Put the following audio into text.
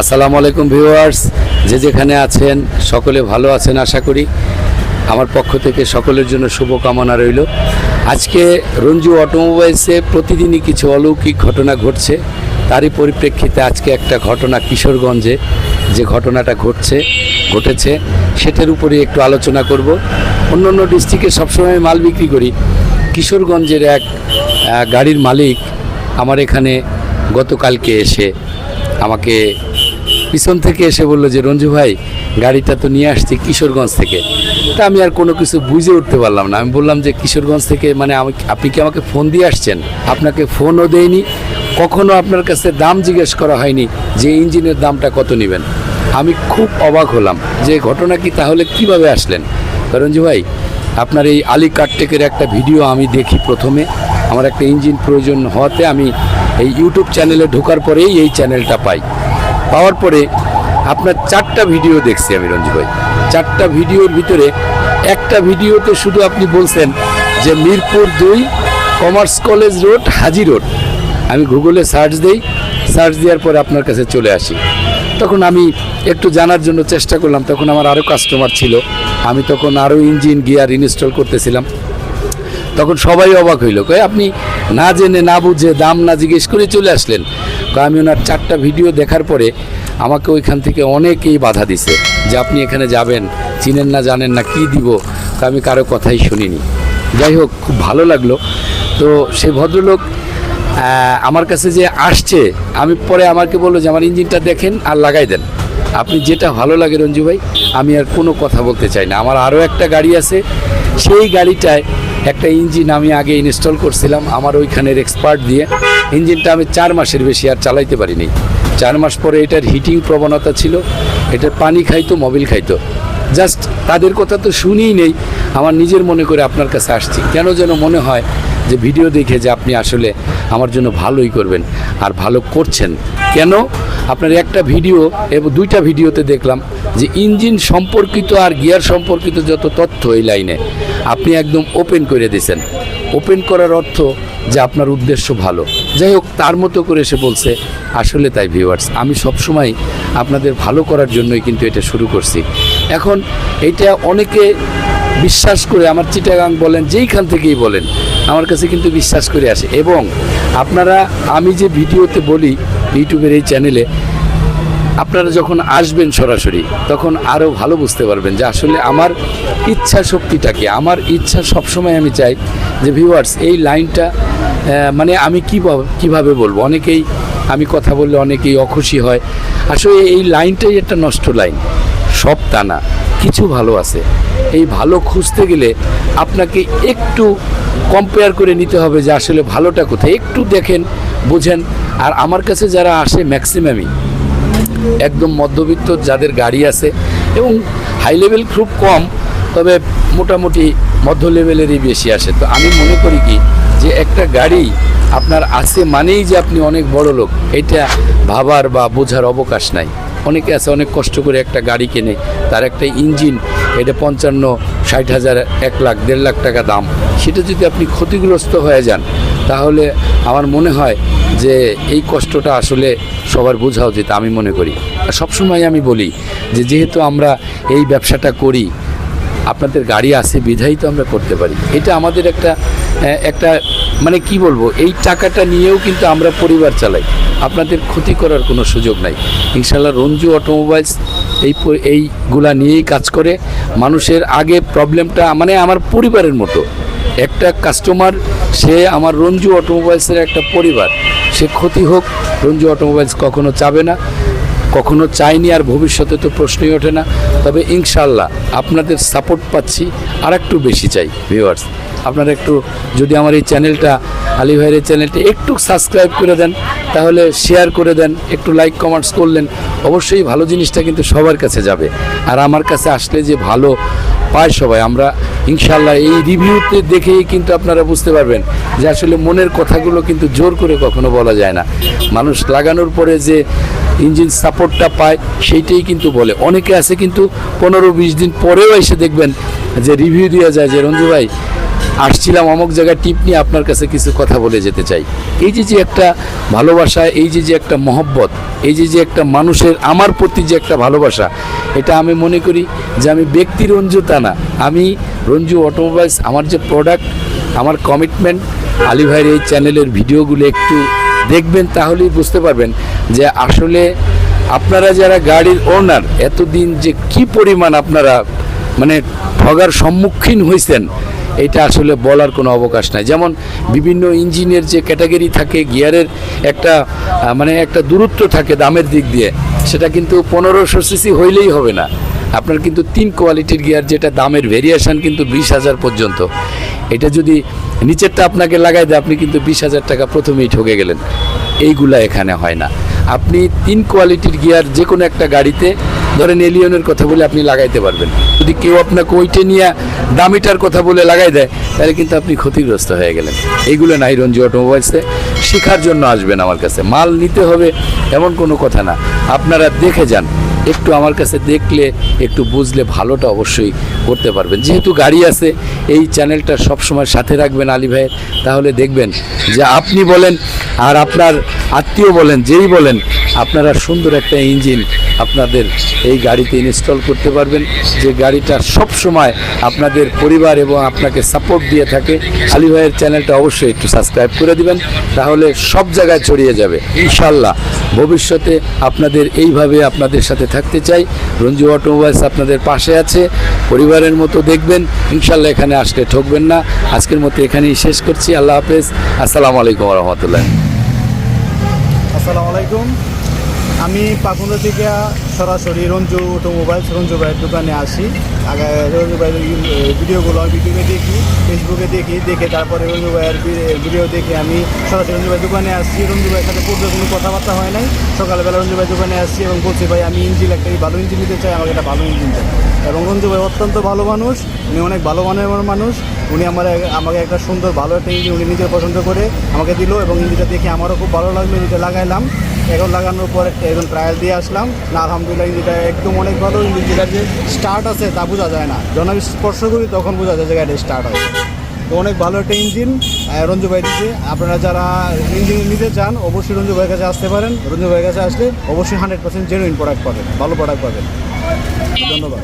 আসসালামু আলাইকুম ভিউয়ার্স, যে যেখানে আছেন, সকলে ভালো আছেন আশা করি। আমার পক্ষ থেকে সকলের জন্য শুভকামনা রইল। আজকে রঞ্জু অটোমোবাইলসে প্রতিদিনই কিছু অলৌকিক ঘটনা ঘটছে। তারই পরিপ্রেক্ষিতে আজকে একটা ঘটনা কিশোরগঞ্জে যে ঘটনাটা ঘটছে, ঘটেছে, সেটার উপরে একটু আলোচনা করব। অন্য অন্য ডিস্ট্রিক্টে সবসময় মাল বিক্রি করি। কিশোরগঞ্জের এক গাড়ির মালিক আমার এখানে গতকালকে এসে আমাকে পিছন থেকে এসে বলল যে, রঞ্জু ভাই, গাড়িটা তো নিয়ে আসছি কিশোরগঞ্জ থেকে। তা আমি আর কোনো কিছু বুঝে উঠতে পারলাম না। আমি বললাম যে, কিশোরগঞ্জ থেকে মানে আমি, আপনি কি আমাকে ফোন দিয়ে আসছেন? আপনাকে ফোনও দেয়নি কখনো আপনার কাছে দাম জিজ্ঞেস করা হয়নি যে, ইঞ্জিনের দামটা কত নেবেন। আমি খুব অবাক হলাম যে, ঘটনা কি? তাহলে কীভাবে আসলেন? রঞ্জু ভাই, আপনার এই আলী কাটটেকের একটা ভিডিও আমি দেখি প্রথমে। আমার একটা ইঞ্জিন প্রয়োজন হওয়াতে আমি এই ইউটিউব চ্যানেলে ঢোকার পরেই এই চ্যানেলটা পাই। পাওয়ার পরে আপনার চারটা ভিডিও দেখছি আমি রঞ্জু ভাই। চারটা ভিডিওর ভিতরে একটা ভিডিওতে শুধু আপনি বলছেন যে মিরপুর দুই commerce college road, Haji road. আমি গুগলে সার্চ দেই, সার্চ দেওয়ার পরে আপনার কাছে চলে আসি। তখন আমি একটু জানার জন্য চেষ্টা করলাম, তখন আমার আরও কাস্টমার ছিল। আমি তখন আরও ইঞ্জিন গিয়ার ইনস্টল করতেছিলাম। তখন সবাই অবাক হইল, কয় আপনি না জেনে, না বুঝে, দাম না জিজ্ঞেস করে চলে আসলেন। কয় আমি ওনার চারটা ভিডিও দেখার পরে আমাকে ওইখান থেকে অনেকেই বাধা দিছে যে আপনি এখানে যাবেন, চিনেন না, জানেন না, কি দিব? তা আমি কারও কথাই শুনিনি। যাই হোক, খুব ভালো লাগল। তো সে ভদ্রলোক আমার কাছে যে আসছে, আমি পরে আমাকে বলল যে, আমার ইঞ্জিনটা দেখেন আর লাগাই দেন। আপনি যেটা ভালো লাগে রঞ্জু ভাই, আমি আর কোনো কথা বলতে চাই না। আমার আরও একটা গাড়ি আছে, সেই গাড়িটায় একটা ইঞ্জিন আমি আগে ইনস্টল করছিলাম, আমার ওইখানের এক্সপার্ট দিয়ে। ইঞ্জিনটা আমি চার মাসের বেশি আর চালাইতে পারিনি। চার মাস পরে এটার হিটিং প্রবণতা ছিল, এটার পানি খাইতো, মোবিল খাইতো। জাস্ট তাদের কথা তো শুনিই নেই, আমার নিজের মনে করে আপনার কাছে আসছি। কেন যেন মনে হয় যে ভিডিও দেখে যে আপনি আসলে আমার জন্য ভালোই করবেন আর ভালো করছেন। কেন? আপনার একটা ভিডিও এবং দুইটা ভিডিওতে দেখলাম যে ইঞ্জিন সম্পর্কিত আর গিয়ার সম্পর্কিত যত তথ্য এই লাইনে, আপনি একদম ওপেন করে দিয়েছেন। ওপেন করার অর্থ যে আপনার উদ্দেশ্য ভালো। যাই হোক, তার মতো করে সে বলছে, আসলে তাই ভিউয়ার্স আমি সবসময় আপনাদের ভালো করার জন্যই কিন্তু এটা শুরু করছি। এখন এটা অনেকে বিশ্বাস করে, আমার চিটাগাং বলেন, যেইখান থেকেই বলেন, আমার কাছে কিন্তু বিশ্বাস করে আসে। এবং আপনারা, আমি যে ভিডিওতে বলি ইউটিউবের এই চ্যানেলে, আপনারা যখন আসবেন সরাসরি, তখন আরও ভালো বুঝতে পারবেন যে আসলে আমার ইচ্ছা শক্তিটাকে আমার ইচ্ছা সবসময় আমি চাই যে ভিউয়ার্স এই লাইনটা মানে আমি কীভাবে কীভাবে বলব? অনেকেই আমি কথা বললে অনেকেই অখুশি হয়। আসলে এই লাইনটাই একটা নষ্ট লাইন। সব তা না, কিছু ভালো আছে। এই ভালো খুঁজতে গেলে আপনাকে একটু কম্পেয়ার করে নিতে হবে যে আসলে ভালোটা কোথায়। একটু দেখেন, বোঝেন। আর আমার কাছে যারা আসে ম্যাক্সিমামই একদম মধ্যবিত্ত যাদের গাড়ি আছে এবং হাই লেভেল খুব কম, তবে মোটামুটি মধ্য লেভেলেরই বেশি আসে। তো আমি মনে করি কি যে একটা গাড়ি আপনার আছে মানেই যে আপনি অনেক বড় লোক, এটা ভাবার বা বোঝার অবকাশ নাই। অনেকে আছে, অনেক কষ্ট করে একটা গাড়ি কেনে, তার একটা ইঞ্জিন, এটা পঞ্চান্ন, ষাট হাজার, এক লাখ, দেড় লাখ টাকা দাম। সেটা যদি আপনি ক্ষতিগ্রস্ত হয়ে যান, তাহলে আমার মনে হয় যে এই কষ্টটা আসলে সবার বোঝা উচিত, আমি মনে করি। আর সবসময় আমি বলি যে যেহেতু আমরা এই ব্যবসাটা করি, আপনাদের গাড়ি আছে বিধাই তো আমরা করতে পারি। এটা আমাদের একটা একটা মানে কি বলব, এই টাকাটা নিয়েও কিন্তু আমরা পরিবার চালাই। আপনাদের ক্ষতি করার কোনো সুযোগ নাই। ইনশাল্লাহ রঞ্জু অটোমোবাইলস এই এইগুলা নিয়েই কাজ করে। মানুষের আগে প্রবলেমটা মানে আমার পরিবারের মতো। একটা কাস্টমার, সে আমার রঞ্জু অটোমোবাইলসের একটা পরিবার। সে ক্ষতি হোক, রঞ্জু অটোমোবাইলস কখনো চাবে না। কখনো চাইনি আর ভবিষ্যতে তো প্রশ্নই ওঠে না। তবে ইনশাল্লাহ আপনাদের সাপোর্ট পাচ্ছি আর একটু বেশি চাই ভিউয়ার্স আপনারা একটু যদি আমার এই চ্যানেলটা আলী ভাইয়ের এই চ্যানেলটা একটু সাবস্ক্রাইব করে দেন, তাহলে শেয়ার করে দেন, একটু লাইক কমেন্টস করলেন, অবশ্যই ভালো জিনিসটা কিন্তু সবার কাছে যাবে। আর আমার কাছে আসলে যে ভালো পায় সবাই, আমরা ইনশাল্লাহ এই রিভিউতে দেখেই কিন্তু আপনারা বুঝতে পারবেন যে আসলে মনের কথাগুলো কিন্তু জোর করে কখনো বলা যায় না। মানুষ লাগানোর পরে যে ইঞ্জিন সাপোর্টটা পায়, সেইটাই কিন্তু বলে। অনেকে আছে কিন্তু পনেরো বিশ দিন পরেও এসে দেখবেন যে রিভিউ দেওয়া যায় যে, রঞ্জু ভাই, আসছিলাম অমুক জায়গায় টিপ নিয়ে আপনার কাছে কিছু কথা বলে যেতে চাই। এই যে যে একটা ভালোবাসা, এই যে যে একটা মহব্বত, এই যে যে একটা মানুষের আমার প্রতি যে একটা ভালোবাসা, এটা আমি মনে করি যে আমি ব্যক্তি রঞ্জু তা না। আমি রঞ্জু অটোমোবাইলস, আমার যে প্রোডাক্ট আমার কমিটমেন্ট আলী ভাইয়ের এই চ্যানেলের ভিডিওগুলো একটু দেখবেন তাহলেই বুঝতে পারবেন যে আসলে আপনারা যারা গাড়ির ওনার এতদিন যে কি পরিমাণ আপনারা মানে ঠগার সম্মুখীন হয়েছেন এটা আসলে বলার কোনো অবকাশ নাই। যেমন বিভিন্ন ইঞ্জিনের যে ক্যাটাগরি থাকে, গিয়ারের একটা মানে একটা দূরত্ব থাকে দামের দিক দিয়ে, সেটা কিন্তু পনেরোশো সিসি হইলেই হবে না। আপনার কিন্তু তিন কোয়ালিটির গিয়ার যেটা দামের ভেরিয়েশন কিন্তু বিশ হাজার পর্যন্ত। এটা যদি নিচেরটা আপনাকে লাগাই দেয়, আপনি কিন্তু বিশ হাজার টাকা প্রথমেই ঠকে গেলেন। এইগুলা এখানে হয় না। আপনি তিন কোয়ালিটির গিয়ার যে কোনো একটা গাড়িতে, ধরেন এলিয়নের কথা বলে আপনি লাগাইতে পারবেন। যদি কেউ আপনাকে ওইটা নিয়ে দামিটার কথা বলে লাগাই দেয়, তাহলে কিন্তু আপনি ক্ষতিগ্রস্ত হয়ে গেলেন। এইগুলো নাই রঞ্জি অটোমোবাইলসে শেখার জন্য আসবেন আমার কাছে। মাল নিতে হবে এমন কোনো কথা না। আপনারা দেখে যান। একটু আমার কাছে দেখলে, একটু বুঝলে ভালোটা অবশ্যই করতে পারবেন। যেহেতু গাড়ি আছে, এই চ্যানেলটা সবসময় সাথে রাখবেন আলী ভাইয়ের। তাহলে দেখবেন যে আপনি বলেন আর আপনার আত্মীয় বলেন, যেই বলেন, আপনারা সুন্দর একটা ইঞ্জিন আপনাদের এই গাড়িতে ইনস্টল করতে পারবেন। যে গাড়িটা সব সময় আপনাদের পরিবার এবং আপনাকে সাপোর্ট দিয়ে থাকে, আলী ভাইয়ের চ্যানেলটা অবশ্যই একটু সাবস্ক্রাইব করে দিবেন, তাহলে সব জায়গায় ছড়িয়ে যাবে। ইনশাল্লাহ ভবিষ্যতে আপনাদের এইভাবে আপনাদের সাথে থাকতে চাই। রঞ্জু অটোমোবাইলস আপনাদের পাশে আছে, পরিবারের মতো দেখবেন ইনশাল্লাহ এখানে আসলে ঠকবেন না। আজকের মতো এখানেই শেষ করছি, আল্লাহ হাফেজ। আসসালামু আলাইকুম রহমতুল্লাহ। আসসালামু আলাইকুম। আমি পাকুন্দ থেকে সরাসরি রঞ্জু অটোমোবাইলস, রঞ্জু ভাইয়ের দোকানে আসি। আগে রঞ্জু ভাইয়ের ভিডিওগুলো আমি ইউটিউবে দেখি, ফেসবুকে দেখি, দেখে তারপরে রঞ্জু ভাইয়ের ভিডিও দেখে আমি সরাসরি রঞ্জু ভাইয়ের দোকানে আসছি রঞ্জু ভাইয়ের সাথে পূর্বে কোনো কথাবার্তা হয় নাই। সকালবেলা রঞ্জু ভাইয়ের দোকানে আসছি এবং বলছি, ভাই, আমি ইঞ্জিন একটা ভালো ইঞ্জিন নিতে চাই, আমাকে একটা ভালো ইঞ্জিন চাই। এবং রঞ্জু ভাই অত্যন্ত ভালো মানুষ, উনি অনেক ভালো মানের মানুষ। উনি আমার আমাকে একটা সুন্দর, ভালো একটা ইঞ্জিন উনি নিজে পছন্দ করে আমাকে দিল এবং ইঞ্জিনটা দেখে আমারও খুব ভালো লাগল, ইঞ্জিনটা লাগাইলাম। এখন লাগানোর পর এখন ট্রায়াল দিয়ে আসলাম। না, আলহামদুলিল্লাহ, ইঞ্জিনটা একদম অনেক ভালো। ইঞ্জিনটার যে স্টার্ট আছে, তা বোঝা যায় না। যখন আমি স্পর্শ করি, তখন বোঝা যায় যে গাড়ি স্টার্ট হয় তো অনেক ভালো একটা ইঞ্জিন রঞ্জু ভাই দিচ্ছে আপনারা যারা ইঞ্জিন নিতে চান, অবশ্যই রঞ্জু ভাইয়ের কাছে আসতে পারেন। রঞ্জু ভাইয়ের কাছে আসলে অবশ্যই হান্ড্রেড পার্সেন্ট জেনুইন প্রোডাক্ট পাবেন, ভালো প্রোডাক্ট পাবেন। ধন্যবাদ।